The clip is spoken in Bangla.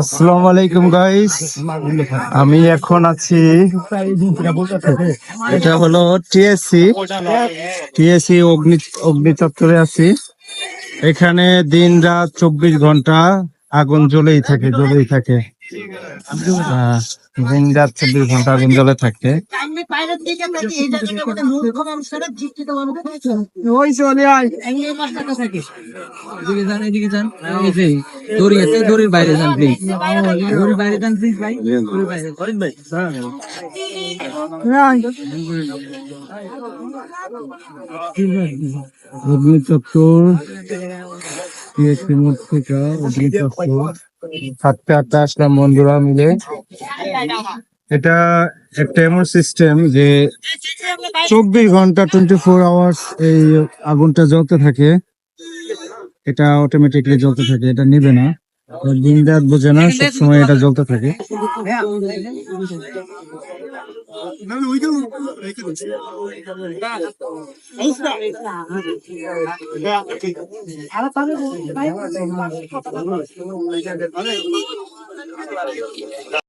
আসসালামু আলাইকুম আমি এখন আছি, এটা হলো টিএসসি। টিএসসি অগ্নি অগ্নি চত্বরে আছি। এখানে দিন রাত চব্বিশ ঘণ্টা আগুন জ্বলেই থাকে জ্বলেই থাকে। রাত চব্বিশ ঘণ্টা আগুন জ্বলে থাকে। ওই চলে এদিকে যান এদিকে যান। দড়ি আছে দড়ির বাইরে যান প্লিজ দড়ির বাইরে যান প্লিজ ভাই। দড়ির বাইরে করেন ভাই। চত্বর থাকতে থাকতে আসলাম বন্ধুরা মিলে এটা একটা এমন সিস্টেম যে চব্বিশ ঘণ্টা টোয়েন্টি ফোর আওয়ার্স এই আগুনটা জ্বলতে থাকে। এটা অটোমেটিকলি জ্বলতে থাকে, এটা নিবে না। দিন রাত বোঝে না সবসময় এটা জ্বলতে থাকে।